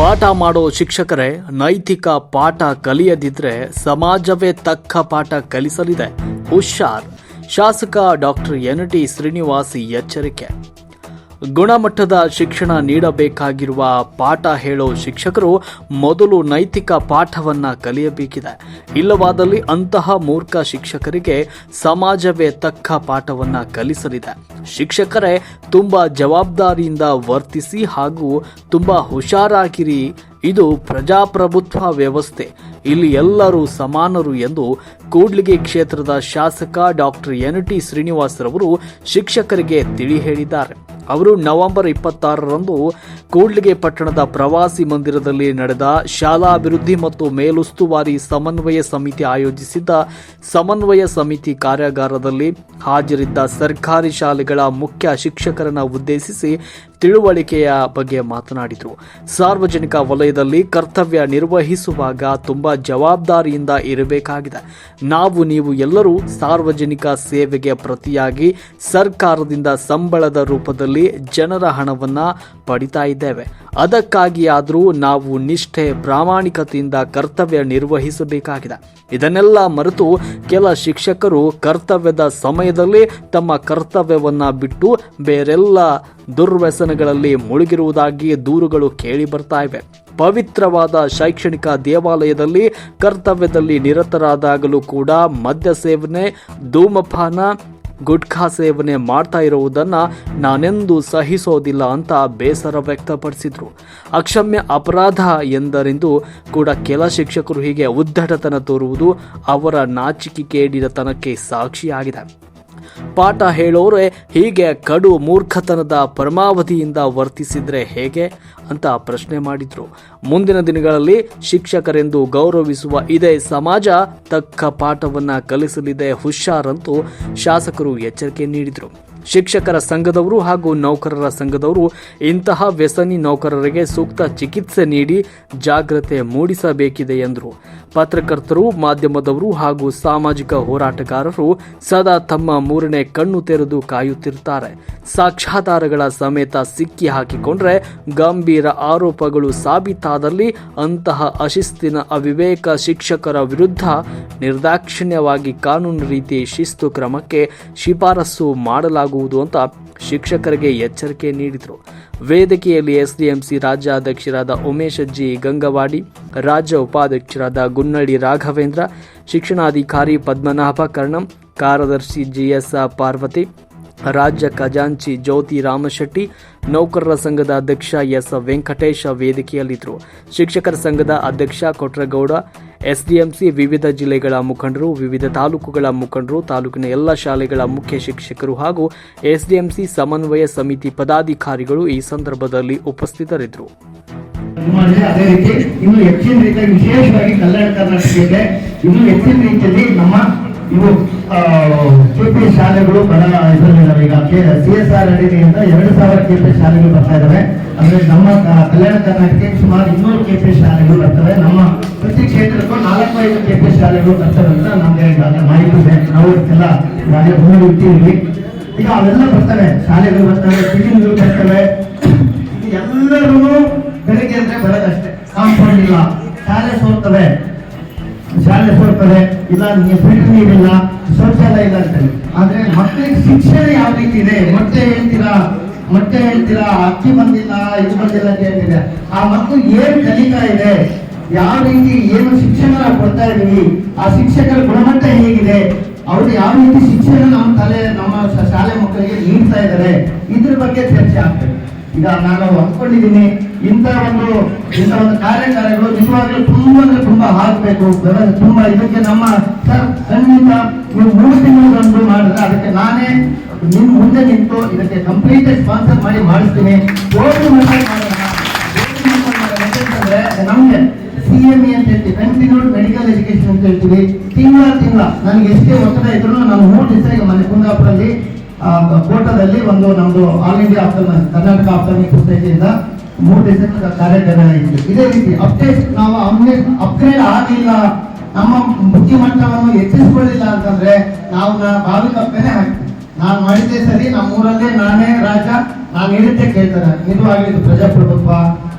ಪಾಠ ಮಾಡೋ ಶಿಕ್ಷಕರೇ, ನೈತಿಕ ಪಾಠ ಕಲಿಯದಿದ್ರೆ ಸಮಾಜವೇ ತಕ್ಕ ಪಾಠ ಕಲಿಸಲಿದೆ. ಹುಷಾರ್. ಶಾಸಕ ಡಾಕ್ಟರ್ ಎನ್ ಟಿ ಶ್ರೀನಿವಾಸ್ ಎಚ್ಚರಿಕೆ. ಗುಣಮಟ್ಟದ ಶಿಕ್ಷಣ ನೀಡಬೇಕಾಗಿರುವ ಪಾಠ ಹೇಳೋ ಶಿಕ್ಷಕರು ಮೊದಲು ನೈತಿಕ ಪಾಠವನ್ನ ಕಲಿಯಬೇಕಿದೆ. ಇಲ್ಲವಾದಲ್ಲಿ ಅಂತಹ ಮೂರ್ಖ ಶಿಕ್ಷಕರಿಗೆ ಸಮಾಜವೇ ತಕ್ಕ ಪಾಠವನ್ನ ಕಲಿಸಲಿದೆ. ಶಿಕ್ಷಕರೇ, ತುಂಬಾ ಜವಾಬ್ದಾರಿಯಿಂದ ವರ್ತಿಸಿ ಹಾಗೂ ತುಂಬಾ ಹುಷಾರಾಗಿರಿ. ಇದು ಪ್ರಜಾಪ್ರಭುತ್ವ ವ್ಯವಸ್ಥೆ. ಇಲ್ಲಿ ಎಲ್ಲರೂ ಸಮಾನರು ಎಂದು ಕೂಡ್ಲಿಗಿ ಕ್ಷೇತ್ರದ ಶಾಸಕ ಡಾಕ್ಟರ್ ಎನ್ ಟಿ ಶ್ರೀನಿವಾಸರವರು ಶಿಕ್ಷಕರಿಗೆ ತಿಳಿ ಹೇಳಿದ್ದಾರೆ. ಅವರು ನವೆಂಬರ್ ಇಪ್ಪತ್ತಾರರಂದು ಕೂಡ್ಲಿಗೆ ಪಟ್ಟಣದ ಪ್ರವಾಸಿ ಮಂದಿರದಲ್ಲಿ ನಡೆದ ಶಾಲಾ ಅಭಿವೃದ್ಧಿ ಮತ್ತು ಮೇಲುಸ್ತುವಾರಿ ಸಮನ್ವಯ ಸಮಿತಿ ಆಯೋಜಿಸಿದ್ದ ಸಮನ್ವಯ ಸಮಿತಿ ಕಾರ್ಯಾಗಾರದಲ್ಲಿ ಹಾಜರಿದ್ದ ಸರ್ಕಾರಿ ಶಾಲೆಗಳ ಮುಖ್ಯ ಶಿಕ್ಷಕರನ್ನು ಉದ್ದೇಶಿಸಿ ತಿಳುವಳಿಕೆಯ ಬಗ್ಗೆ ಮಾತನಾಡಿದರು. ಸಾರ್ವಜನಿಕ ವಲಯದಲ್ಲಿ ಕರ್ತವ್ಯ ನಿರ್ವಹಿಸುವಾಗ ತುಂಬ ಜವಾಬ್ದಾರಿಯಿಂದ ಇರಬೇಕಾಗಿದೆ. ನಾವು ನೀವು ಎಲ್ಲರೂ ಸಾರ್ವಜನಿಕ ಸೇವೆಗೆ ಪ್ರತಿಯಾಗಿ ಸರ್ಕಾರದಿಂದ ಸಂಬಳದ ರೂಪದಲ್ಲಿ ಜನರ ಹಣವನ್ನು ಪಡಿತಾ ಇದ್ದೇವೆ. ಅದಕ್ಕಾಗಿ ಆದರೂ ನಾವು ನಿಷ್ಠೆ ಪ್ರಾಮಾಣಿಕತೆಯಿಂದ ಕರ್ತವ್ಯ ನಿರ್ವಹಿಸಬೇಕಾಗಿದೆ. ಇದನ್ನೆಲ್ಲ ಮರೆತು ಕೆಲ ಶಿಕ್ಷಕರು ಕರ್ತವ್ಯದ ಸಮಯದಲ್ಲಿ ತಮ್ಮ ಕರ್ತವ್ಯವನ್ನು ಬಿಟ್ಟು ಬೇರೆಲ್ಲ ದುರ್ವ್ಯಸನಗಳಲ್ಲಿ ಮುಳುಗಿರುವುದಾಗಿ ದೂರುಗಳು ಕೇಳಿ ಬರ್ತಾ ಇವೆ. ಪವಿತ್ರವಾದ ಶೈಕ್ಷಣಿಕ ದೇವಾಲಯದಲ್ಲಿ ಕರ್ತವ್ಯದಲ್ಲಿ ನಿರತರಾದಾಗಲೂ ಕೂಡ ಮದ್ಯ ಸೇವನೆ ಧೂಮಪಾನ ಗುಟ್ಖಾ ಸೇವನೆ ಮಾಡ್ತಾ ಇರುವುದನ್ನ ನಾನೆಂದೂ ಸಹಿಸೋದಿಲ್ಲ ಅಂತ ಬೇಸರ ವ್ಯಕ್ತಪಡಿಸಿದ್ರು. ಅಕ್ಷಮ್ಯ ಅಪರಾಧ ಎಂದರೆಂದು ಕೂಡ ಕೆಲ ಶಿಕ್ಷಕರು ಹೀಗೆ ಉದ್ದಟತನ ತೋರುವುದು ಅವರ ನಾಚಿಕೆ ಕೇಡಿದತನಕ್ಕೆ ಸಾಕ್ಷಿಯಾಗಿದೆ. ಪಾಠ ಹೇಳೋರೆ ಹೀಗೆ ಕಡು ಮೂರ್ಖತನದ ಪರಮಾವಧಿಯಿಂದ ವರ್ತಿಸಿದ್ರೆ ಹೇಗೆ ಅಂತ ಪ್ರಶ್ನೆ ಮಾಡಿದ್ರು. ಮುಂದಿನ ದಿನಗಳಲ್ಲಿ ಶಿಕ್ಷಕರೆಂದು ಗೌರವಿಸುವ ಇದೇ ಸಮಾಜ ತಕ್ಕ ಪಾಠವನ್ನ ಕಲಿಸಲಿದೆ ಹುಷಾರಂತೂ ಶಾಸಕರು ಎಚ್ಚರಿಕೆ ನೀಡಿದರು. ಶಿಕ್ಷಕರ ಸಂಘದವರು ಹಾಗೂ ನೌಕರರ ಸಂಘದವರು ಇಂತಹ ವ್ಯಸನಿ ನೌಕರರಿಗೆ ಸೂಕ್ತ ಚಿಕಿತ್ಸೆ ನೀಡಿ ಜಾಗ್ರತೆ ಮೂಡಿಸಬೇಕಿದೆ ಎಂದರು. ಪತ್ರಕರ್ತರು, ಮಾಧ್ಯಮದವರು ಹಾಗೂ ಸಾಮಾಜಿಕ ಹೋರಾಟಗಾರರು ಸದಾ ತಮ್ಮ ಮೂರನೇ ಕಣ್ಣು ತೆರೆದು ಕಾಯುತ್ತಿರುತ್ತಾರೆ. ಸಾಕ್ಷ್ಯಾಧಾರಗಳ ಸಮೇತ ಸಿಕ್ಕಿ ಹಾಕಿಕೊಂಡ್ರೆ ಗಂಭೀರ ಆರೋಪಗಳು ಸಾಬೀತಾದಲ್ಲಿ ಅಂತಹ ಅಶಿಸ್ತಿನ ಅವಿವೇಕ ಶಿಕ್ಷಕರ ವಿರುದ್ಧ ನಿರ್ದಾಕ್ಷಿಣ್ಯವಾಗಿ ಕಾನೂನು ರೀತಿ ಶಿಸ್ತು ಕ್ರಮಕ್ಕೆ ಶಿಫಾರಸು ಮಾಡಲಾಗುವುದು ಅಂತ ಶಿಕ್ಷಕರಿಗೆ ಎಚ್ಚರಿಕೆ ನೀಡಿದರು. ವೇದಿಕೆಯಲ್ಲಿ ಎಸ್ಡಿಎಂಸಿ ರಾಜ್ಯಾಧ್ಯಕ್ಷರಾದ ಉಮೇಶ್ ಜಿ ಗಂಗವಾಡಿ, ರಾಜ್ಯ ಉಪಾಧ್ಯಕ್ಷರಾದ ಗುನ್ನಡಿ ರಾಘವೇಂದ್ರ, ಶಿಕ್ಷಣಾಧಿಕಾರಿ ಪದ್ಮನಾಭ ಕರ್ಣಂ, ಕಾರ್ಯದರ್ಶಿ ಜಿಎಸ್ ಪಾರ್ವತಿ ರಾಜ್ಯ ಖಜಾಂಚಿ ಜ್ಯೋತಿ ರಾಮಶೆಟ್ಟಿ, ನೌಕರರ ಸಂಘದ ಅಧ್ಯಕ್ಷ ಎಸ್ ವೆಂಕಟೇಶ ವೇದಿಕೆಯಲ್ಲಿದ್ದರು. ಶಿಕ್ಷಕರ ಸಂಘದ ಅಧ್ಯಕ್ಷ ಕೊಟ್ರಗೌಡ, ಎಸ್ಡಿಎಂಸಿ ವಿವಿಧ ಜಿಲ್ಲೆಗಳ ಮುಖಂಡರು, ವಿವಿಧ ತಾಲೂಕುಗಳ ಮುಖಂಡರು, ತಾಲೂಕಿನ ಎಲ್ಲ ಶಾಲೆಗಳ ಮುಖ್ಯ ಶಿಕ್ಷಕರು ಹಾಗೂ ಎಸ್ಡಿಎಂಸಿ ಸಮನ್ವಯ ಸಮಿತಿ ಪದಾಧಿಕಾರಿಗಳು ಈ ಸಂದರ್ಭದಲ್ಲಿ ಉಪಸ್ಥಿತರಿದ್ದರು. ಇನ್ನು ಹೆಚ್ಚಿನ ರೀತಿಯಾಗಿ ವಿಶೇಷವಾಗಿ ಕಲ್ಯಾಣ ಕರ್ನಾಟಕಕ್ಕೆ ಇನ್ನು ಹೆಚ್ಚಿನ ರೀತಿಯಲ್ಲಿ ನಮ್ಮ ಇವು ಕೆಪಿ ಶಾಲೆಗಳು ಬರ ಇದರಲ್ಲಿದ್ದಾವೆ. ಈಗ ಸಿ ಎಸ್ ಆರ್ ಅಡಿಯಿಂದ ಎರಡು ಸಾವಿರ ಕೆಪಿ ಶಾಲೆಗಳು ಬರ್ತಾ ಇದಾವೆ ಅಂದ್ರೆ ನಮ್ಮ ಕ- ಕಲ್ಯಾಣ ಕರ್ನಾಟಕಕ್ಕೆ ಸುಮಾರು ಇನ್ನೂರು ಕೆ ಪಿ ಶಾಲೆಗಳು ಬರ್ತವೆ. ನಮ್ಮ ಪ್ರತಿ ಕ್ಷೇತ್ರಕ್ಕೂ ನಾಲ್ಕು ಐದು ಕೆಪಿ ಶಾಲೆಗಳು ಬರ್ತವೆ ಅಂತ ನಮ್ಗೆ ಮಾಹಿತಿ ಇದೆ. ನಾವು ಎಲ್ಲ ಭೂಮಿ ಇಟ್ಟಿದ್ದೀವಿ. ಈಗ ಅವೆಲ್ಲ ಬರ್ತವೆ. ಶಾಲೆಗಳು ಬರ್ತವೆ ಬಿಲ್ಡಿಂಗ್ಗಳು ಬರ್ತವೆ. ಎಲ್ಲರೂ ಬೆಳಿಗ್ಗೆ ಅಂದ್ರೆ ಬರೋದಷ್ಟೇ. ಕಾಂಪೌಂಡ್ ಇಲ್ಲ. ಶಾಲೆ ಸೋರ್ತವೆ. ಶಾಲೆ ಇಲ್ಲ ನಿಮಗೆ ಫಿಲ್ಟರ್ ಇಲ್ಲ ಶೌಚಾಲಯ ಇಲ್ಲ ಅಂತಾರೆ. ಆದ್ರೆ ಮಕ್ಕಳಿಗೆ ಶಿಕ್ಷಣ ಯಾವ ರೀತಿ ಇದೆ? ಮೊಟ್ಟೆ ಹೇಳ್ತೀರಾ? ಮೊಟ್ಟೆ ಹೇಳ್ತೀರಾ? ಅಕ್ಕಿ ಬಂದಿಲ್ಲ, ಇದು ಬಂದಿಲ್ಲ ಅಂತ ಹೇಳ್ತಿದೆ ಆ ಮಕ್ಕಳು ಏನ್ ಕಲಿತಾ ಇದೆ? ಯಾವ ರೀತಿ ಏನು ಶಿಕ್ಷಣ ನಾವು ಕೊಡ್ತಾ ಇದೀವಿ? ಆ ಶಿಕ್ಷಕರ ಗುಣಮಟ್ಟ ಹೇಗಿದೆ? ಅವರು ಯಾವ ರೀತಿ ಶಿಕ್ಷಣ ನಮ್ಮ ತಲೆ, ನಮ್ಮ ಶಾಲೆ ಮಕ್ಕಳಿಗೆ ನೀಡ್ತಾ ಇದ್ದಾರೆ? ಇದ್ರ ಬಗ್ಗೆ ಚರ್ಚೆ ಆಗ್ತದೆ. ಈಗ ನಾನು ಅಂದ್ಕೊಂಡಿದ್ದೀನಿ ಇಂಥ ಒಂದು ಇಂಥ ಒಂದು ಕಾರ್ಯಕಾರಗಳು ನಿಜವಾಗ್ಲೂ ತುಂಬಾ ಅಂದ್ರೆ ತುಂಬಾ ಹಾಕ್ಬೇಕು. ತುಂಬಾ ಇದಕ್ಕೆ ನಮ್ಮ ಸರ್, ಖಂಡಿತ ನೀವು ಮೂರು ತಿಂಗಳು ಮಾಡಿದ್ರೆ ಅದಕ್ಕೆ ನಾನೇ ನಿಮ್ ಮುಂದೆ ನಿಂತು ಇದಕ್ಕೆ ಕಂಪ್ಲೀಟ್ ಸ್ಪಾನ್ಸರ್ ಮಾಡಿ ಮಾಡಿಸ್ತೀನಿ. ಮಾಡೋಣ. ನಮ್ಗೆ ಸಿ ಎಂ ಅಂತ ಹೇಳ್ತೀವಿ. ಕಂಟಿನ್ಯೂಡ್ ಮೆಡಿಕಲ್ ಎಜುಕೇಶನ್ ಅಂತ ಹೇಳ್ತೀವಿ. ತಿಂಗಳ ತಿಂಗಳ ನನಗೆ ಎಷ್ಟೇ ಒತ್ತಡ ಇದ್ರು ನಾನು ಮೂರು ದಿವಸ ಈಗ ಮನೆ ಕುಂದಾಪುರಲ್ಲಿ ಕೋಟದಲ್ಲಿ ಒಂದು ನಮ್ದು all India after Karnataka after ಸೊಸೈಟಿಯಿಂದ ಮೂರು ದಿವಸ ಕಾರ್ಯಾಗಾರ ಇತ್ತು ಇದೇ ರೀತಿ ಅಪ್ಡೇಟ್ ನಾವು ಅಪ್ಗ್ರೇಡ್ ಆಗಲಿಲ್ಲ ನಮ್ಮ ಬುದ್ಧಿಮಟ್ಟವನ್ನು ಹೆಚ್ಚಿಸ್ಕೊಳ್ಳಿಲ್ಲ ಅಂತಂದ್ರೆ ನಾವು ಬಾವಿ ಕಪ್ಪೆನೆ ಹಾಕ್ತೀವಿ. ನಾನು ಮಾಡಿದ್ದೆ ಸರಿ, ನಮ್ಮೂರಲ್ಲೇ ನಾನೇ ರಾಜ, ನಾನು ಹೇಳಿದ್ದೆ ಕೇಳ್ತಾರೆ. ನಿಜವಾಗ್ಲೂ ಇದು ಪ್ರಜಾಪ್ರಭುತ್ವ,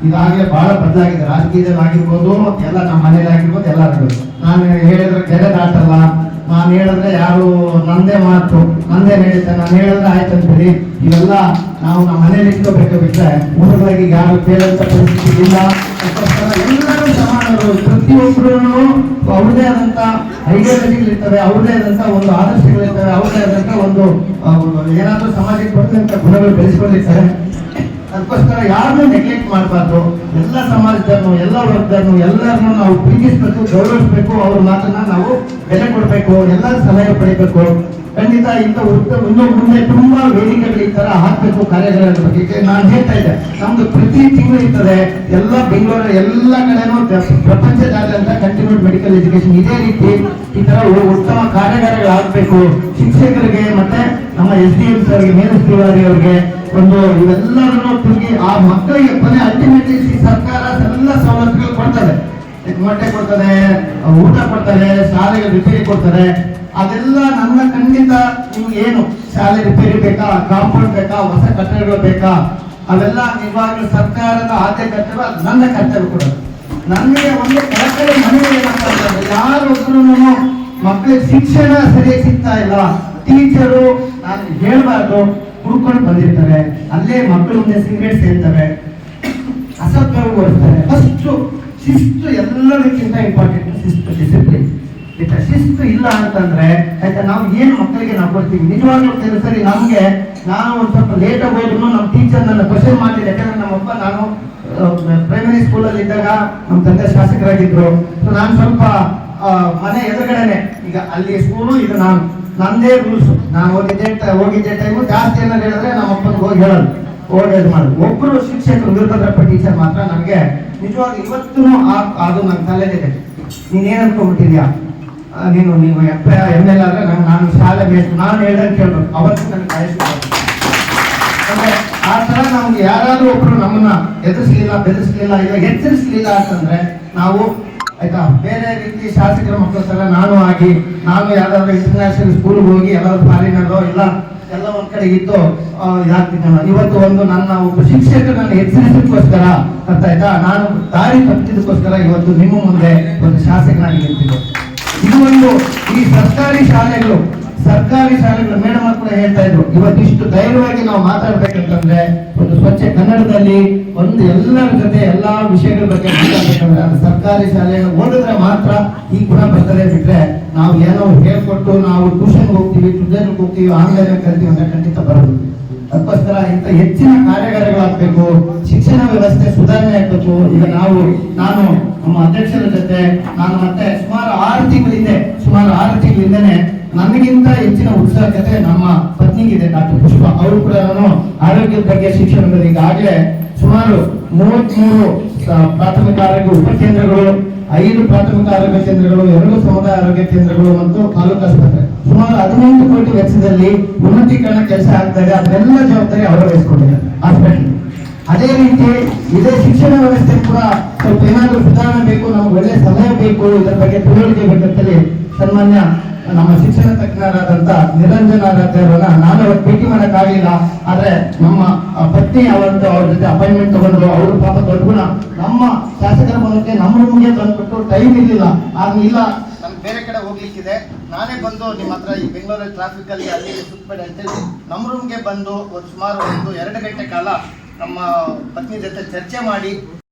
ಇದಾಗಲೇ ಬಹಳ ಬದಲಾಗಿದೆ. ರಾಜಕೀಯದಲ್ಲಿ ಆಗಿರ್ಬೋದು ಎಲ್ಲ ನಮ್ಮ ಮನೇಲಿ ಆಗಿರ್ಬೋದು. ಎಲ್ಲ ನಾನು ಹೇಳಿದ್ರೆ ಕೆರೆ ದಾಟಲ್ಲ. ನಾನು ಹೇಳಿದ್ರೆ ಯಾರು ನಂದೇ ಮಾತು, ನಂದೇ ಹೇಳಿದ್ದೆ ನಾನು ಹೇಳಿದ್ರೆ ಆಯ್ತು ಅಂತೀರಿ ಇವೆಲ್ಲ ನಾವು ನಮ್ಮ ಮನೇಲಿ ಇಟ್ಕೋಬೇಕು ಬಿಟ್ರೆ ಊರುಗಳಿಗೆ ಯಾರು ಕೇಳಂತ ಪರಿಸ್ಥಿತಿ ಇಲ್ಲ. ಎಲ್ಲರೂ ಸಮಾನರು. ಪ್ರತಿಯೊಬ್ಬರೂ ಅವ್ರದೇ ಆದಂತ ಐಡಿಯಾಲಜಿಗಳಿರ್ತವೆ ಅವ್ರದೇ ಆದಂತ ಒಂದು ಆದರ್ಶಗಳಿರ್ತವೆ ಅವ್ರದೇ ಆದಂತ ಒಂದು ಏನಾದರೂ ಸಮಾಜಕ್ಕೆ ಬರ್ತಂತ ಗುಣಗಳು ಬೆಳೆಸ್ಕೊಂಡಿರ್ತಾರೆ. ಅದಕ್ಕೋಸ್ಕರ ಯಾರನ್ನೂ ನೆಗ್ಲೆಕ್ಟ್ ಮಾಡಬಾರ್ದು. ಎಲ್ಲ ಸಮಾಜದನ್ನು ಎಲ್ಲ ವರ್ಗದನ್ನು ಎಲ್ಲರನ್ನು ನಾವು ಪ್ರೀತಿಸಬೇಕು, ಗೌರವಿಸಬೇಕು, ಅವ್ರ ಮಾತನ್ನ ನಾವು ಬೆಲೆ ಕೊಡಬೇಕು ಎಲ್ಲ ಸಲಹೆ ಪಡಿಬೇಕು. ಖಂಡಿತ ಇಂಥ ಉದ್ದ ಒಂದು ಮುಂದೆ ತುಂಬಾ ವೇದಿಕೆಗಳು ಈ ತರ ಹಾಕ್ಬೇಕು ಕಾರ್ಯಗಳ ಬಗ್ಗೆ. ನಾನು ಹೇಳ್ತಾ ಇದ್ದೆ, ನಮ್ದು ಪ್ರತಿ ತಿಂಗಳು ಇರ್ತದೆ. ಎಲ್ಲ ಬೆಂಗಳೂರ, ಎಲ್ಲ ಕಡೆನೂ ಪ್ರ- ಪ್ರಪಂಚದಾದ್ಯಂತ ಕಂಟಿನ್ಯೂಡ್ ಮೆಡಿಕಲ್ ಎಜುಕೇಶನ್ ಇದೇ ರೀತಿ ಈ ತರ ಉತ್ತಮ ಕಾರ್ಯಾಗಾರಗಳು ಆಗ್ಬೇಕು ಶಿಕ್ಷಕರಿಗೆ ಮತ್ತೆ ನಮ್ಮ ಎಸ್ ಡಿ ಎಂ ಸರ್ಗೆ ಮೇಲಸ್ತಿವಾರಿ ಅವರಿಗೆ ಒಂದು ಇವೆಲ್ಲರನ್ನು ತಿರುಗಿ ಆ ಮಕ್ಕಳಿಗೆ ಕೊನೆ ಅಲ್ಟಿಮೇಟ್ಲಿ ಸರ್ಕಾರ ಎಲ್ಲ ಸವಲತ್ತುಗಳು ಕೊಡ್ತದೆ. ಮೊಟ್ಟೆ ಕೊಡ್ತದೆ, ಊಟ ಕೊಡ್ತಾರೆ ಶಾಲೆಗೆ ರಿಪೇರಿ ಕೊಡ್ತಾರೆ ಅದೆಲ್ಲ ನನ್ನ ಖಂಡಿತ ನೀವು ಏನು? ಶಾಲೆ ರಿಪೇರಿ ಬೇಕಾ? ಕಾಂಪೌಂಡ್ ಬೇಕಾ? ಹೊಸ ಕಟ್ಟಡಗಳು ಬೇಕಾ? ಅವೆಲ್ಲ ನಿಜವಾಗ್ಲೂ ಸರ್ಕಾರದ ಆದ್ಯ ಕರ್ತವ್ಯ, ನನ್ನ ಕರ್ತವ್ಯ ಕೂಡ. ನನಗೆ ಒಂದು ಕಳಕಳಿ ಮನೆಯಲ್ಲಿ ಏನಂತ ಯಾರೊಬ್ಬರು ಮಕ್ಕಳಿಗೆ ಶಿಕ್ಷಣ ಸರಿಯಾಗಿ ಸಿಗ್ತಾ ಇಲ್ಲ. ಟೀಚರು ನಾನು ಹೇಳ್ಬಾರ್ದು. ಹುಡ್ಕೊಂಡು ಬಂದಿರ್ತಾರೆ. ಅಲ್ಲೇ ಮಕ್ಕಳು ಮುಂದೆ ಸಿಗರೇಟ್ ಸೇರ್ತಾರೆ. ಅಸಭ್ಯ ಓಡಿಸ್ತಾರೆ. ಫಸ್ಟ್ ಶಿಸ್ತು ಎಲ್ಲದಕ್ಕಿಂತ ಇಂಪಾರ್ಟೆಂಟ್ ಶಿಸ್ತು ಡಿಸಿಪ್ಲಿನ್ ಆಯ್ತಾ? ಶಿಸ್ತು ಇಲ್ಲ ಅಂತಂದ್ರೆ, ಆಯ್ತಾ, ನಾವು ಏನು ಮಕ್ಕಳಿಗೆ ನಾವು ಕೊಡ್ತೀವಿ? ನಿಜವಾಗ್ಲೂ ಕೆಲವು ಸರಿ, ನಮ್ಗೆ ನಾನು ಒಂದ್ ಸ್ವಲ್ಪ ಲೇಟ್ ಆಗಿ ಹೋದ್ರು ನಮ್ಮ ಟೀಚರ್ ನನ್ನ ಕ್ವಶನ್ ಮಾಡಿದೆ ಯಾಕಂದ್ರೆ ನಮ್ಮಪ್ಪ ನಾನು ಪ್ರೈಮರಿ ಸ್ಕೂಲಲ್ಲಿ ಇದ್ದಾಗ ನಮ್ಮ ತಂದೆ ಶಾಸಕರಾಗಿದ್ರು. ನಾನು ಸ್ವಲ್ಪ ಮನೆ ಎದುರುಗಡೆನೆ. ಈಗ ಅಲ್ಲಿ ಸ್ಕೂಲು ಇದು ನಾನು. ನಂದೇ ರೂಲ್ಸ್ ನಾನು ಹೋಗಿದ್ದೆ ಹೋಗಿದ್ದೆ ಟೈಮು ಜಾಸ್ತಿ ಏನಾದ್ರು ಹೇಳಿದ್ರೆ ನಮ್ಮ ಅಪ್ಪನಿಗೆ ಹೋಗಿ ಹೇಳೋದು. ಇದು ಮಾಡೋದು. ಒಬ್ಬರು ಶಿಕ್ಷಕರು ವೀರಭದ್ರಪ್ಪ ಟೀಚರ್ ಮಾತ್ರ ನನಗೆ ನಿಜವಾಗಿ ಇವತ್ತೂ ಅದು ನನ್ನ ತಲೆಯಲ್ಲಿದೆ. ನೀನೇನು ಅನ್ಕೊಂಡ್ಬಿಟ್ಟಿದ್ಯಾ? ನೀನು ನೀವು ಎಪ್ಪ ಎಂ ಎಲ್ ಆದ್ರೆ ನಾನು ನಾನು ಶಾಲೆ ಬೇಕು ನಾನು ಹೇಳ್ದಂಗೆ ಕೇಳ್ಬೇಕು. ಅವತ್ತು ನನಗೆ ಕಾಯಿಸ್ಬೇಕು ಅಂದ್ರೆ ಆ ಥರ ನಮ್ಗೆ ಯಾರಾದರೂ ಒಬ್ರು ನಮ್ಮನ್ನ ಎದುರಿಸ್ಲಿಲ್ಲ, ಬೆದರಿಸ್ಲಿಲ್ಲ, ಇಲ್ಲ ಎಚ್ಚರಿಸ್ಲಿಲ್ಲ ಅಂತಂದ್ರೆ ನಾವು ಆಯ್ತಾ? ಬೇರೆ ರೀತಿ ಶಾಸಕರ ಮಕ್ಕಳ ನಾನು ಆಗಿ, ನಾನು ಯಾವ್ದಾದ್ರು ಇಂಟರ್ನ್ಯಾಷನಲ್ ಸ್ಕೂಲ್ಗೆ ಹೋಗಿ ಎಲ್ಲಾದ್ರೂ ಫಾರಿನಲ್ಲೋ ಇಲ್ಲ ಎಲ್ಲ ಒಂದ್ ಕಡೆ ಇದ್ದು ಇದಾಗ್ತಿದ್ದೆ ಇವತ್ತು ಒಂದು ನನ್ನ ಒಬ್ಬ ಶಿಕ್ಷಕರು ನನ್ನ ಎಚ್ಚರಿಸೋದಕ್ಕೋಸ್ಕರ ಅರ್ಥ ಆಯ್ತಾ? ನಾನು ದಾರಿ ತಪ್ಪಿದ್ದಕ್ಕೋಸ್ಕರ ಇವತ್ತು ನಿಮ್ಮ ಮುಂದೆ ಒಂದು ಶಾಸಕನಾಗಿ ನಿಂತಿದ್ದೆ. ಇದು ಒಂದು ಈ ಸರ್ಕಾರಿ ಶಾಲೆಗಳು ಸರ್ಕಾರಿ ಶಾಲೆಗಳ ಮೇಡಮ್ ಕೂಡ ಹೇಳ್ತಾ ಇದ್ರು ಇವತ್ತಿಷ್ಟು ಧೈರ್ಯವಾಗಿ ನಾವು ಮಾತಾಡ್ಬೇಕಂತಂದ್ರೆ ಒಂದು ಸ್ವಚ್ಛ ಕನ್ನಡದಲ್ಲಿ ಒಂದು ಎಲ್ಲರ ಜೊತೆ ಎಲ್ಲಾ ವಿಷಯಗಳ ಬಗ್ಗೆ ಮಾತಾಡ್ಬೇಕಂದ್ರೆ ಅದು ಸರ್ಕಾರಿ ಶಾಲೆಗೆ ಓದಿದ್ರೆ ಮಾತ್ರ ಈ ಗುಣ ಬರ್ತದೆ ಬಿಟ್ರೆ ನಾವು ಏನೋ ಹೇಳ್ಕೊಟ್ಟು ನಾವು ಟ್ಯೂಷನ್ ಹೋಗ್ತೀವಿ ಟ್ಯೂಷನ್ ಹೋಗ್ತೀವಿ ಆನ್ಲೈನ್ ಕಲ್ತೀವಿ ಅಂತ ಖಂಡಿತ ಬರೋದು ಅದಕ್ಕೋಸ್ಕರ ಇಂಥ ಹೆಚ್ಚಿನ ಕಾರ್ಯಾಗಾರಗಳಾಗಬೇಕು, ಶಿಕ್ಷಣ ವ್ಯವಸ್ಥೆ ಸುಧಾರಣೆ ಆಗ್ಬೇಕು. ಈಗ ನಾವು, ನಾನು ನಮ್ಮ ಅಧ್ಯಕ್ಷರ ಜೊತೆ, ನಾನು ಮತ್ತೆ ಸುಮಾರು ಆರು ತಿಂಗಳಿಂದೆ, ಸುಮಾರು ಆರು ತಿಂಗಳಿಂದನೇ ನನಗಿಂತ ಹೆಚ್ಚಿನ ಉತ್ಸಾಹತೆ ನಮ್ಮ ಪತ್ನಿಗಿದೆ ಡಾಕ್ಟರ್ ಪುಷ್ಪ. ಅವರು ಕೂಡ ನಾನು ಆರೋಗ್ಯದ ಬಗ್ಗೆ ಶಿಕ್ಷಣದಲ್ಲಿ ಈಗಾಗಲೇ ಸುಮಾರು ಮೂವತ್ಮೂರು ಪ್ರಾಥಮಿಕ ಆರೋಗ್ಯ ಉಪಕೇಂದ್ರಗಳು, ಐದು ಪ್ರಾಥಮಿಕ ಆರೋಗ್ಯ ಕೇಂದ್ರಗಳು, ಎರಡು ಸಮುದಾಯ ಆರೋಗ್ಯ ಕೇಂದ್ರಗಳು ಮತ್ತು ತಾಲೂಕು ಆಸ್ಪತ್ರೆ. ಸುಮಾರು ಹದಿನೆಂಟು ಕೋಟಿ ವೆಚ್ಚದಲ್ಲಿ ಉನ್ನತೀಕರಣ ಕೆಲಸ ಆಗ್ತದೆ ಅದನ್ನೆಲ್ಲ ಜವಾಬ್ದಾರಿ ಅವರು ವಹಿಸ್ಕೊಂಡಿದ್ದಾರೆ. ಹಾಸ್ಪಿಟಲ್ ಅದೇ ರೀತಿ ಇದೇ ಶಿಕ್ಷಣ ವ್ಯವಸ್ಥೆ ಕೂಡ ಸ್ವಲ್ಪ ಏನಾದರೂ ಸುಧಾರಣೆ ಬೇಕು, ನಮ್ಗೆ ಒಳ್ಳೆ ಸಲಹೆ ಬೇಕು, ಇದರ ಬಗ್ಗೆ ತಿಳುವಳಿಕೆ ಬೇಕಂತೇಳಿ ಸನ್ಮಾನ್ಯ ನಮ್ಮ ಶಿಕ್ಷಣ ತಜ್ಞರಾದಂತ ನಿರಂಜನ ಅವರನ್ನ ನಾನು ಅವತ್ತು ಭೇಟಿ ಮಾಡಕ್ಕಾಗಲಿಲ್ಲ ಆದ್ರೆ ನಮ್ಮ ಪತ್ನಿ ಅವರಂತ ಅವ್ರ ಜೊತೆ ಅಪಾಯಿಂಟ್ಮೆಂಟ್ ತಗೊಂಡ್ರು, ಅವರು ಪಾಪ ದೊಡ್ಡ ಗುಣ. ನಮ್ಮ ಶಾಸಕರ ಮೂಲಕ ನಮ್ಮ ರೂಮ್ಗೆ ತಂದ್ಬಿಟ್ಟು ಟೈಮ್ ಇರ್ಲಿಲ್ಲ. ಆಗ ಇಲ್ಲ ನಮ್ಗೆ ಬೇರೆ ಕಡೆ ಹೋಗ್ಲಿಕ್ಕಿದೆ. ನಾನೇ ಬಂದು ನಿಮ್ಮ ಹತ್ರ ಈ ಬೆಂಗಳೂರಲ್ಲಿ ಟ್ರಾಫಿಕ್ ಅಲ್ಲಿ ಅಲ್ಲಿ ಸುತ್ತಬೇಡಿ ಅಂತೇಳಿ ನಮ್ಮ ರೂಮ್ಗೆ ಬಂದು ಒಂದು ಸುಮಾರು ಒಂದು ಎರಡು ಗಂಟೆ ಕಾಲ ನಮ್ಮ ಪತ್ನಿ ಜೊತೆ ಚರ್ಚೆ ಮಾಡಿ